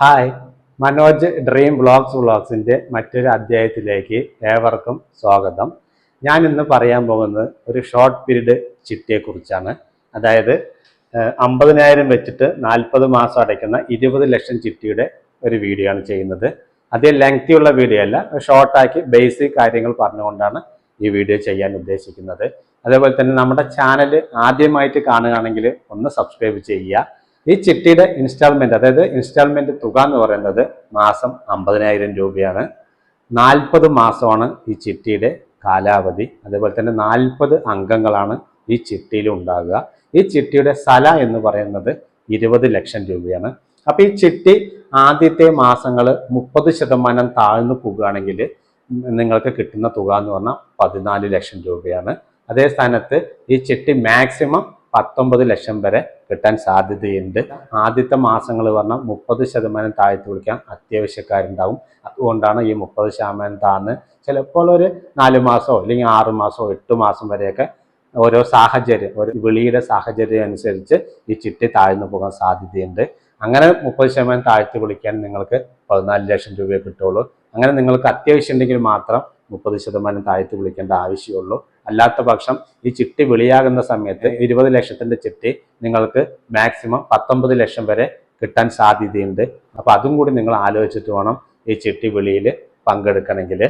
Hi Manoj dream blogs വ്ളോഗ്സിന്റെ മറ്റൊരു അധ്യായത്തിലേക്ക് ഏവർക്കും സ്വാഗതം. ഞാൻ ഇന്ന് പറയാൻ പോകുന്നത് ഒരു ഷോർട്ട് പീരീഡ് ചിട്ടിയെക്കുറിച്ചാണ്. അതായത് അമ്പതിനായിരം വെച്ചിട്ട് നാൽപ്പത് മാസം അടയ്ക്കുന്ന ഇരുപത് ലക്ഷം ചിട്ടിയുടെ ഒരു വീഡിയോ ആണ് ചെയ്യുന്നത്. അധികം ലെങ്തി ഉള്ള വീഡിയോ അല്ല ഷോർട്ടാക്കി ബേസിക് കാര്യങ്ങൾ പറഞ്ഞുകൊണ്ടാണ് ഈ വീഡിയോ ചെയ്യാൻ ഉദ്ദേശിക്കുന്നത്. അതേപോലെ തന്നെ നമ്മുടെ ചാനൽ ആദ്യമായിട്ട് കാണുകയാണെങ്കിൽ ഒന്ന് സബ്സ്ക്രൈബ് ചെയ്യുക. ഈ ചിട്ടിയുടെ ഇൻസ്റ്റാൾമെന്റ് അതായത് ഇൻസ്റ്റാൾമെന്റ് തുക എന്ന് പറയുന്നത് മാസം അമ്പതിനായിരം രൂപയാണ്. നാൽപ്പത് മാസമാണ് ഈ ചിട്ടിയുടെ കാലാവധി. അതേപോലെ തന്നെ നാൽപ്പത് അംഗങ്ങളാണ് ഈ ചിട്ടിയിൽ ഉണ്ടാകുക. ഈ ചിട്ടിയുടെ സല എന്ന് പറയുന്നത് ഇരുപത് ലക്ഷം രൂപയാണ്. അപ്പോൾ ഈ ചിട്ടി ആദ്യത്തെ മാസങ്ങൾ മുപ്പത് ശതമാനം താഴ്ന്നു പോകുകയാണെങ്കിൽ നിങ്ങൾക്ക് കിട്ടുന്ന തുക എന്ന് പറഞ്ഞാൽ പതിനാല് ലക്ഷം രൂപയാണ്. അതേ സ്ഥാനത്ത് ഈ ചിട്ടി മാക്സിമം പത്തൊമ്പത് ലക്ഷം വരെ കിട്ടാൻ സാധ്യതയുണ്ട്. ആദ്യത്തെ മാസങ്ങൾ പറഞ്ഞാൽ മുപ്പത് ശതമാനം താഴ്ത്തി വിളിക്കാൻ അത്യാവശ്യക്കാരുണ്ടാവും. അതുകൊണ്ടാണ് ഈ മുപ്പത് ശതമാനം താഴ്ന്ന് ചിലപ്പോൾ ഒരു നാല് മാസമോ അല്ലെങ്കിൽ ആറ് മാസമോ എട്ട് മാസം വരെയൊക്കെ ഓരോ സാഹചര്യം ഒരു വിളിയുടെ സാഹചര്യം അനുസരിച്ച് ഈ ചിട്ടി താഴ്ന്നു പോകാൻ സാധ്യതയുണ്ട്. അങ്ങനെ മുപ്പത് ശതമാനം താഴ്ത്തി വിളിക്കാൻ നിങ്ങൾക്ക് പതിനാല് ലക്ഷം രൂപയെ കിട്ടുള്ളൂ അങ്ങനെ നിങ്ങൾക്ക് അത്യാവശ്യം ഉണ്ടെങ്കിൽ മാത്രം മുപ്പത് ശതമാനം താഴ്ത്തി വിളിക്കേണ്ട ആവശ്യമുള്ളൂ. അല്ലാത്ത പക്ഷം ഈ ചിട്ടി വിളിയാകുന്ന സമയത്ത് ഇരുപത് ലക്ഷത്തിന്റെ ചിട്ടി നിങ്ങൾക്ക് മാക്സിമം പത്തൊമ്പത് ലക്ഷം വരെ കിട്ടാൻ സാധ്യതയുണ്ട്. അപ്പൊ അതും കൂടി നിങ്ങൾ ആലോചിച്ചിട്ട് വേണം ഈ ചിട്ടി വിളിയിൽ പങ്കെടുക്കണമെങ്കിൽ.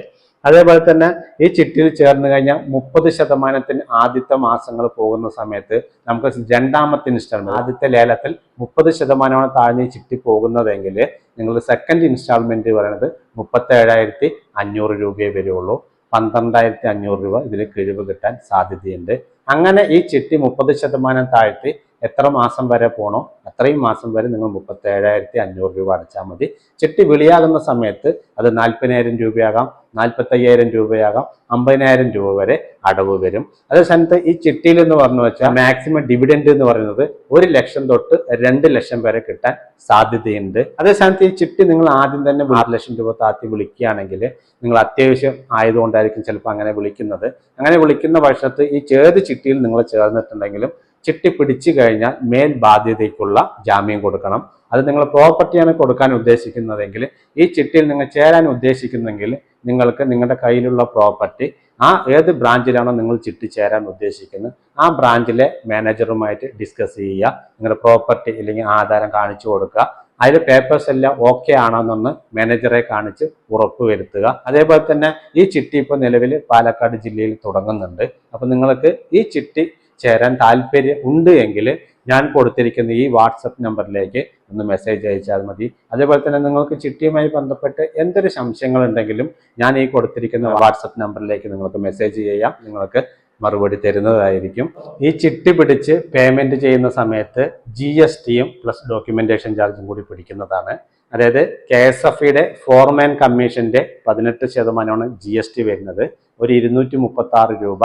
അതേപോലെ തന്നെ ഈ ചിട്ടിയിൽ ചേർന്ന് കഴിഞ്ഞാൽ മുപ്പത് ശതമാനത്തിന് ആദ്യത്തെ മാസങ്ങൾ പോകുന്ന സമയത്ത് നമുക്ക് രണ്ടാമത്തെ ഇൻസ്റ്റാൾമെന്റ് ആദ്യത്തെ ലേലത്തിൽ മുപ്പത് ശതമാനമാണ് താഴ്ന്ന ഈ ചിട്ടി പോകുന്നതെങ്കിൽ നിങ്ങൾ സെക്കൻഡ് ഇൻസ്റ്റാൾമെന്റ് പറയുന്നത് മുപ്പത്തേഴായിരത്തി അഞ്ഞൂറ് രൂപയെ വരുള്ളൂ. പന്ത്രണ്ടായിരത്തി അഞ്ഞൂറ് രൂപ ഇതിൽ കിഴിവ് കിട്ടാൻ സാധ്യതയുണ്ട്. അങ്ങനെ ഈ ചിട്ടി മുപ്പത് ശതമാനം താഴ്ത്തി എത്ര മാസം വരെ പോണോ? അത്രയും മാസം വരെ നിങ്ങൾ മുപ്പത്തേഴായിരത്തി അഞ്ഞൂറ് രൂപ അടച്ചാൽ മതി. ചിട്ടി വിളിയാകുന്ന സമയത്ത് അത് നാൽപ്പതിനായിരം രൂപയാകാം. നാൽപ്പത്തയ്യായിരം രൂപയാകാം. അമ്പതിനായിരം രൂപ വരെ അടവ് വരും. അതേ സ്ഥാനത്ത് ഈ ചിട്ടിയിൽ എന്ന് പറഞ്ഞു വെച്ചാൽ മാക്സിമം ഡിവിഡൻഡ് എന്ന് പറയുന്നത് ഒരു ലക്ഷം തൊട്ട് രണ്ട് ലക്ഷം വരെ കിട്ടാൻ സാധ്യതയുണ്ട്. അതേ സ്ഥാനത്ത് ഈ ചിട്ടി നിങ്ങൾ ആദ്യം തന്നെ ആറ് ലക്ഷം രൂപ താത്തി വിളിക്കുകയാണെങ്കിൽ നിങ്ങൾ അത്യാവശ്യം ആയതുകൊണ്ടായിരിക്കും ചിലപ്പോൾ അങ്ങനെ വിളിക്കുന്നത്. അങ്ങനെ വിളിക്കുന്ന പക്ഷത്ത് ഈ ചേത് ചിട്ടിയിൽ നിങ്ങൾ ചേർന്നിട്ടുണ്ടെങ്കിലും ചിട്ടി പിടിച്ചു കഴിഞ്ഞാൽ മേൽ ബാധ്യതയ്ക്കുള്ള ജാമ്യം കൊടുക്കണം. അത് നിങ്ങൾ പ്രോപ്പർട്ടിയാണ് കൊടുക്കാൻ ഉദ്ദേശിക്കുന്നതെങ്കിൽ ഈ ചിട്ടിയിൽ നിങ്ങൾ ചേരാൻ ഉദ്ദേശിക്കുന്നെങ്കിൽ നിങ്ങൾക്ക് നിങ്ങളുടെ കയ്യിലുള്ള പ്രോപ്പർട്ടി ആ ഏത് ബ്രാഞ്ചിലാണോ നിങ്ങൾ ചിട്ടി ചേരാൻ ഉദ്ദേശിക്കുന്നത് ആ ബ്രാഞ്ചിലെ മാനേജറുമായിട്ട് ഡിസ്കസ് ചെയ്യുക നിങ്ങളുടെ പ്രോപ്പർട്ടി അല്ലെങ്കിൽ ആധാരം കാണിച്ചു കൊടുക്കുക അതിൽ പേപ്പേഴ്സ് എല്ലാം ഓക്കെ ആണോന്നൊന്ന് മാനേജറെ കാണിച്ച് ഉറപ്പ് വരുത്തുക. അതേപോലെ തന്നെ ഈ ചിട്ടി ഇപ്പോൾ നിലവിൽ പാലക്കാട് ജില്ലയിൽ തുടങ്ങുന്നുണ്ട്. അപ്പോൾ നിങ്ങൾക്ക് ഈ ചിട്ടി ചേരാൻ താല്പര്യം ഉണ്ട് എങ്കിൽ ഞാൻ കൊടുത്തിരിക്കുന്ന ഈ വാട്സപ്പ് നമ്പറിലേക്ക് ഒന്ന് മെസ്സേജ് അയച്ചാൽ മതി. അതേപോലെ തന്നെ നിങ്ങൾക്ക് ചിട്ടിയുമായി ബന്ധപ്പെട്ട് എന്തൊരു സംശയങ്ങൾ ഉണ്ടെങ്കിലും ഞാൻ ഈ കൊടുത്തിരിക്കുന്ന വാട്സപ്പ് നമ്പറിലേക്ക് നിങ്ങൾക്ക് മെസ്സേജ് ചെയ്യാം. നിങ്ങൾക്ക് മറുപടി തരുന്നതായിരിക്കും. ഈ ചിട്ടി പിടിച്ച് പേയ്മെന്റ് ചെയ്യുന്ന സമയത്ത് ജി എസ് ടിയും പ്ലസ് ഡോക്യുമെന്റേഷൻ ചാർജും കൂടി പിടിക്കുന്നതാണ്. അതായത് കെ എസ് എഫ് ഇയുടെ ഫോർമാൻ കമ്മീഷന്റെ പതിനെട്ട് ശതമാനമാണ് ജി എസ് ടി വരുന്നത്. ഒരു ഇരുന്നൂറ്റി മുപ്പത്തി ആറ് രൂപ.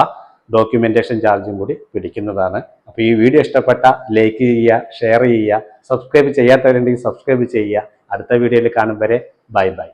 ഡോക്യുമെന്റേഷൻ ചാർജും കൂടി പിടിക്കുന്നതാണ്. അപ്പോൾ ഈ വീഡിയോ ഇഷ്ടപ്പെട്ട ലൈക്ക് ചെയ്യുക ഷെയർ ചെയ്യുക സബ്സ്ക്രൈബ് ചെയ്യാത്തവരുണ്ടെങ്കിൽ സബ്സ്ക്രൈബ് ചെയ്യുക. അടുത്ത വീഡിയോയിൽ കാണും വരെ ബൈ ബൈ